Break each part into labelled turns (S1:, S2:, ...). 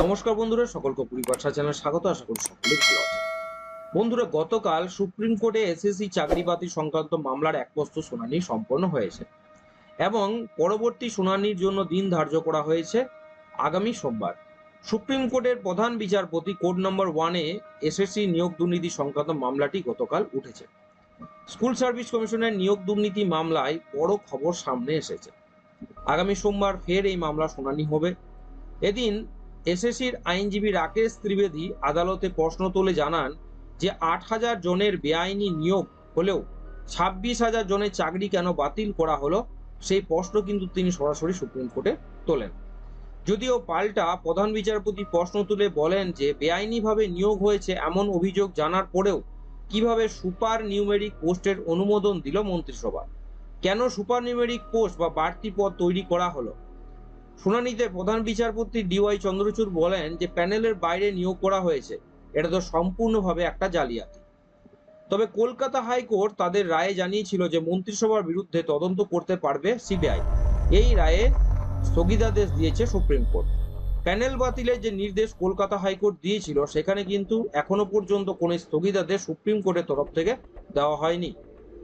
S1: নমস্কার বন্ধুরা, সকলকে পরিপাঠা চ্যানেল স্বাগত, আশা করি সকলেই ভালো আছে বন্ধুরা, গতকাল সুপ্রিম কোর্টে এসএসসি চাকরি বাতিল সংক্রান্ত মামলার এক একপস্ত শুনানি সম্পন্ন হয়েছে এবং পরবর্তী শুনানির জন্য দিন ধার্য করা হয়েছে আগামী সোমবার। সুপ্রিম কোর্টের প্রধান বিচারপতি কোর্ট নম্বর ওয়ানে এসএসসি নিয়োগ দুর্নীতি সংক্রান্ত মামলাটি গতকাল উঠেছে। স্কুল সার্ভিস কমিশনের নিয়োগ দুর্নীতি মামলায় বড় খবর সামনে এসেছে। আগামী সোমবার ফের এই মামলা শুনানি হবে। এদিন এসএসসির আইনজীবী রাকেশ ত্রিবেদী আদালতে প্রশ্ন তুলে জানান যে আট হাজার জনের বেআইনি নিয়োগ হলেও ছাব্বিশ হাজার জনের চাকরি কেন বাতিল করা হলো, সেই প্রশ্ন কিন্তু তিনি সরাসরি সুপ্রিম কোর্টে তোলেন। যদিও পাল্টা প্রধান বিচারপতি প্রশ্ন তুলে বলেন যে বেআইনিভাবে নিয়োগ হয়েছে এমন অভিযোগ জানার পরেও কীভাবে সুপার নিউমেরিক পোস্টের অনুমোদন দিল মন্ত্রিসভা? কেন সুপার নিউমেরিক পোস্ট বা বাড়তি পদ তৈরি করা হলো? শুনানিতে প্রধান বিচারপতি ডিওয়াই চন্দ্রচূড় বলেন যে প্যানেলের বাইরে নিয়োগ করা হয়েছে। এটা তো সম্পূর্ণভাবে একটা জালিয়াতি। তবে কলকাতা হাইকোর্ট তাদের রায়ে জানিয়েছিল যে মন্ত্রিসভার বিরুদ্ধে তদন্ত করতে পারবে সিবিআই। এই রায়ে স্থগিতাদেশ দিয়েছে সুপ্রিম কোর্ট। প্যানেল বাতিলের যে নির্দেশ কলকাতা হাইকোর্ট দিয়েছিল, সেখানে কিন্তু এখনও পর্যন্ত কোনো স্থগিতাদেশ সুপ্রিম কোর্টের তরফ থেকে দেওয়া হয়নি।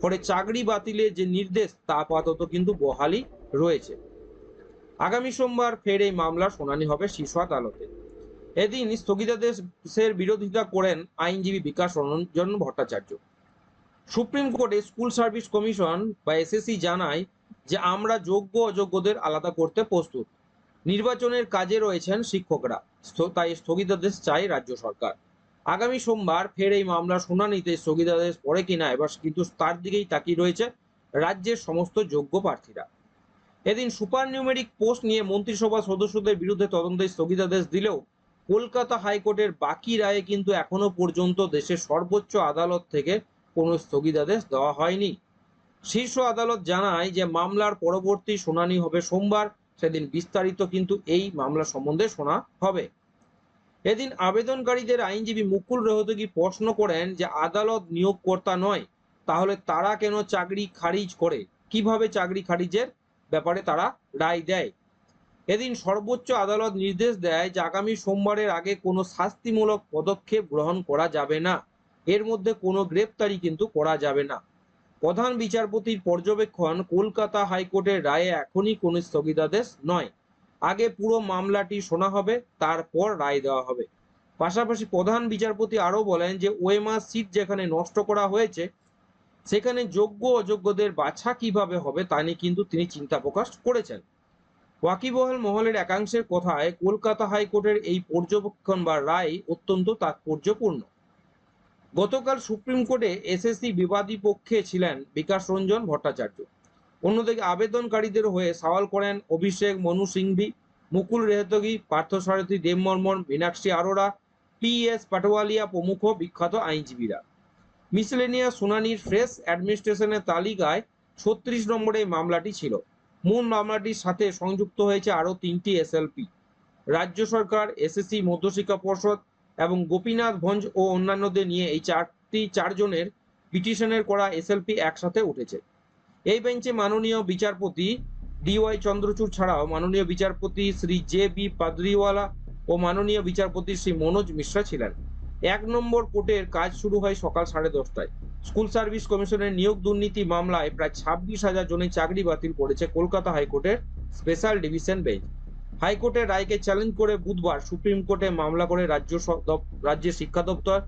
S1: ফলে চাকরি বাতিলের যে নির্দেশ, তা আপাতত কিন্তু বহালই রয়েছে। আগামী সোমবার ফের এই মামলার শুনানি হবে শীর্ষ আদালতে। এদিন স্থগিতাদেশের বিরোধিতা করেন আইনজীবী বিকাশ রঞ্জন ভট্টাচার্য। সুপ্রিম কোর্টে স্কুল সার্ভিস কমিশন বা এসএসসি জানায় যে আমরা যোগ্য অযোগ্যদের আলাদা করতে প্রস্তুত। নির্বাচনের কাজে রয়েছেন শিক্ষকরা। তাই স্থগিতাদেশ চাই রাজ্য সরকার। আগামী সোমবার ফের এই মামলার শুনানিতে স্থগিতাদেশ পড়ে কিনা এবার কিন্তু তার দিকেই তাকিয়ে রয়েছে রাজ্যের সমস্ত যোগ্য প্রার্থীরা। এদিন সুপার নিউমেরিক পোস্ট নিয়ে মন্ত্রিসভা সদস্যদের বিরুদ্ধে তদন্তের স্থগিতাদেশ দিলেও কলকাতা হাইকোর্টের বাকি রায়ে কিন্তু এখনও পর্যন্ত দেশের সর্বোচ্চ আদালত থেকে কোনো স্থগিতাদেশ দেওয়া হয়নি। শীর্ষ আদালত জানায় যে মামলার পরবর্তী শুনানি হবে সোমবার, সেদিন বিস্তারিত কিন্তু এই মামলা সম্বন্ধে শোনা হবে। এদিন আবেদনকারীদের আইনজীবী মুকুল রোহতগি প্রশ্ন করেন যে আদালত নিয়োগকর্তা নয়, তাহলে তারা কেন চাকরি খারিজ করে? কীভাবে চাকরি খারিজের ব্যাপারে তারা রায় দেয়। এদিন সর্বোচ্চ আদালত নির্দেশ দেয় যে আগামী সোমবারের আগে কোনো শাস্তিমূলক পদক্ষেপ গ্রহণ করা যাবে না। এর মধ্যে কোনো গ্রেপ্তারি কিন্তু করা যাবে না। প্রধান বিচারপতির পর্যবেক্ষণ, কলকাতা হাইকোর্টের রায়ে এখনই কোনো স্থগিতাদেশ নয়। আগে পুরো মামলাটি শোনা হবে, তারপর রায় দেওয়া হবে। পাশাপাশি প্রধান বিচারপতি আরও বলেন যে ওএমআর সিট যেখানে নষ্ট করা হয়েছে সেখানে যোগ্য অযোগ্যদের বাছা কীভাবে হবে তা নিয়ে কিন্তু তিনি চিন্তা প্রকাশ করেছেন। ওয়াকিবহাল মহলের একাংশের কথায়, কলকাতা হাইকোর্টের এই পর্যবেক্ষণ বা রায় অত্যন্ত তাৎপর্যপূর্ণ। গতকাল সুপ্রিম কোর্টে এসএসসি বিবাদী পক্ষে ছিলেন বিকাশ রঞ্জন ভট্টাচার্য। অন্যদিকে আবেদনকারীদের হয়ে সওয়াল করেন অভিষেক মনু সিংভি, মুকুল রেহতগি, পার্থসারথী দেবমর্মন, মীনাক্ষী আরোরা, পি এস পাটোয়ালিয়া প্রমুখ বিখ্যাত আইনজীবীরা। মিসলেনিয়া শুনানির ফ্রেশ অ্যাডমিনিস্ট্রেশনের তালিকায় ছত্রিশ নম্বরে এই মামলাটি ছিল। মূল মামলাটির সাথে সংযুক্ত হয়েছে আরও তিনটি এসএলপি রাজ্য সরকার এসএসসি মধ্যশিক্ষা পর্ষদ এবং গোপীনাথ ভঞ্জ ও অন্যান্যদের নিয়ে এই চারটি চারজনের পিটিশনের করা এসএলপি একসাথে উঠেছে। এই বেঞ্চে মাননীয় বিচারপতি ডিওয়াই চন্দ্রচূড় ছাড়াও মাননীয় বিচারপতি শ্রী জে বি পাদরিওয়ালা ও মাননীয় বিচারপতি শ্রী মনোজ মিশ্রা ছিলেন। এক নম্বর কোর্টের কাজ শুরু হয় সকাল সাড়ে দশটায়। স্কুল সার্ভিস কমিশনের নিয়োগ দুর্নীতি মামলায় প্রায় ছাব্বিশ হাজার জনের চাকরি বাতিল করেছে কলকাতা হাইকোর্টের স্পেশাল ডিভিশন বেঞ্চ। হাইকোর্টের রায়কে চ্যালেঞ্জ করে বুধবার সুপ্রিম কোর্টে মামলা করে রাজ্য রাজ্যের শিক্ষা দপ্তর,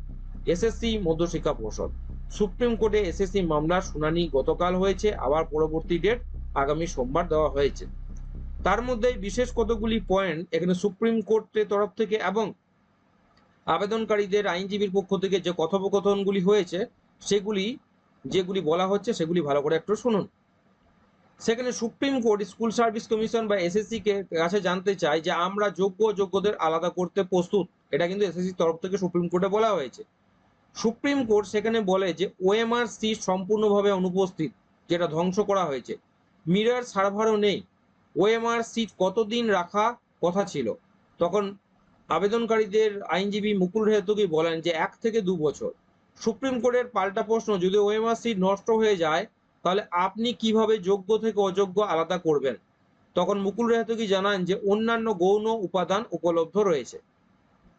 S1: এসএসসি, মধ্যশিক্ষা পর্ষদ। সুপ্রিম কোর্টে এসএসসি মামলার শুনানি গতকাল হয়েছে, আবার পরবর্তী ডেট আগামী সোমবার দেওয়া হয়েছে। তার মধ্যে বিশেষ কতগুলি পয়েন্ট এখানে সুপ্রিম কোর্টের তরফ থেকে এবং আবেদনকারীদের আইনজীবীর পক্ষ থেকে যে কথোপকথনগুলি হয়েছে, সেগুলি, যেগুলি বলা হচ্ছে, সেগুলি ভালো করে একটু শুনুন। সেখানে supreme court, school service commission বা এসএসসি কে কাছে জানতে চায় যে আমরা যোগ্য যোগ্যদের আলাদা করতে প্রস্তুত। এটা কিন্তু এসএসসি তরফ থেকে সুপ্রিম কোর্টে বলা হয়েছে। সুপ্রিম কোর্ট সেখানে বলে যে ওএমআর সিট সম্পূর্ণভাবে অনুপস্থিত, যেটা ধ্বংস করা হয়েছে। মিরার সার্ভারও নেই। ওএমআর সিট কতদিন রাখা কথা ছিল? তখন আবেদনকারীদের আইনজীবী মুকুল রেহতকি বলেন যে এক থেকে দু বছর। সুপ্রিম কোর্টের পাল্টা প্রশ্ন, যদি ওএমআর সিট নষ্ট হয়ে যায়, তাহলে আপনি কীভাবে যোগ্য থেকে অযোগ্য আলাদা করবেন? তখন মুকুল রেহতকি জানান যে অন্যান্য গৌণ উপাদান উপলব্ধ রয়েছে।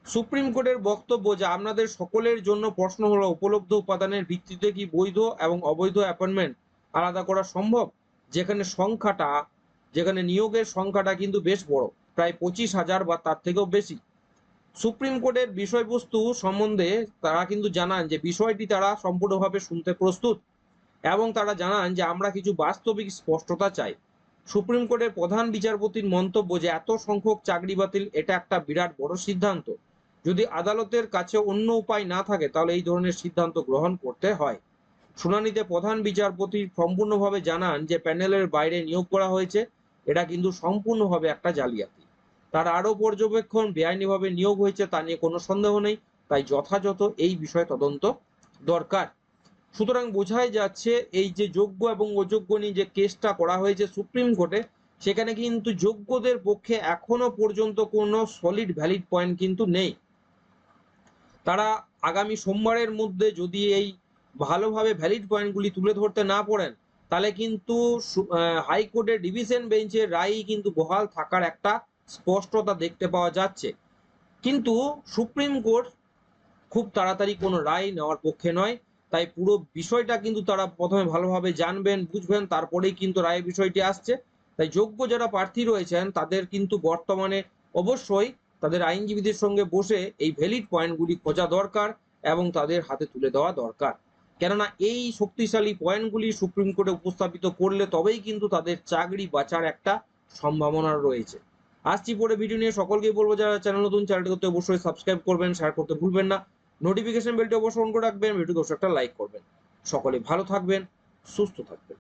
S1: সুপ্রিম কোর্টের বক্তব্য যে আপনাদের সকলের জন্য প্রশ্ন হলো, উপলব্ধ উপাদানের ভিত্তিতে কি বৈধ এবং অবৈধ অ্যাপয়েন্টমেন্ট আলাদা করা সম্ভব? যেখানে সংখ্যাটা, যেখানে নিয়োগের সংখ্যাটা কিন্তু বেশ বড়, প্রায় পঁচিশ হাজার বা তার থেকেও বেশি। সুপ্রিম কোর্টের বিষয়বস্তু সম্বন্ধে তারা কিন্তু জানান যে বিষয়টি তারা সম্পূর্ণভাবে শুনতে প্রস্তুত এবং তারা জানান যে আমরা কিছু বাস্তবিক স্পষ্টতা চাই। সুপ্রিম কোর্টের প্রধান বিচারপতির মন্তব্য যে এত সংখ্যক চাকরি বাতিল, এটা একটা বিরাট বড় সিদ্ধান্ত। যদি আদালতের কাছে অন্য উপায় না থাকে, তাহলে এই ধরনের সিদ্ধান্ত গ্রহণ করতে হয়। শুনানিতে প্রধান বিচারপতি সম্পূর্ণভাবে জানান যে প্যানেলের বাইরে নিয়োগ করা হয়েছে, এটা কিন্তু সম্পূর্ণভাবে একটা জালিয়াতি। তার আরও পর্যবেক্ষণ, বেআইনিভাবে নিয়োগ হয়েছে তা নিয়ে কোনো সন্দেহ নেই। তাই যথাযথ এই বিষয়ে তদন্ত দরকার। সুতরাং বোঝাই যাচ্ছে, এই যে যোগ্য এবং অযোগ্য নিয়ে যে কেসটা করা হয়েছে সুপ্রিম কোর্টে, সেখানে কিন্তু যোগ্যদের পক্ষে এখনও পর্যন্ত কোনো সলিড ভ্যালিড পয়েন্ট কিন্তু নেই। তারা আগামী সোমবারের মধ্যে যদি এই ভালোভাবে ভ্যালিড পয়েন্টগুলি তুলে ধরতে না পারেন, তাহলে কিন্তু হাইকোর্টের ডিভিশন বেঞ্চের রায়ই কিন্তু বহাল থাকার একটা স্পষ্টতা দেখতে পাওয়া যাচ্ছে। কিন্তু সুপ্রিম কোর্ট খুব তাড়াতাড়ি কোনো রায় নেওয়ার পক্ষে নয়। তাই পুরো বিষয়টা কিন্তু তারা প্রথমে ভালোভাবে জানবেন, বুঝবেন, তারপরেই কিন্তু রায় বিষয়টি আসছে। তাই যোগ্য যারা প্রার্থী রয়েছেন, তাদের কিন্তু বর্তমানে অবশ্যই তাদের আইনজীবীদের সঙ্গে বসে এই ভ্যালিড পয়েন্টগুলি খোঁজা দরকার এবং তাদের হাতে তুলে দেওয়া দরকার। কেননা এই শক্তিশালী পয়েন্টগুলি সুপ্রিম কোর্টে উপস্থাপিত করলে তবেই কিন্তু তাদের চাকরি বাঁচার একটা সম্ভাবনা রয়েছে। আসছি পরে ভিডিও নিয়ে। সকলকেই বলব, যারা চ্যানেল নতুন চ্যানেলটি করতে অবশ্যই সাবস্ক্রাইব করবেন শেয়ার করতে ভুলবেন না। নোটিফিকেশন বেলটি অবশ্যই অন করে রাখবেন ভিডিওকে অবশ্যই একটা লাইক করবেন। সকলে ভালো থাকবেন, সুস্থ থাকবেন।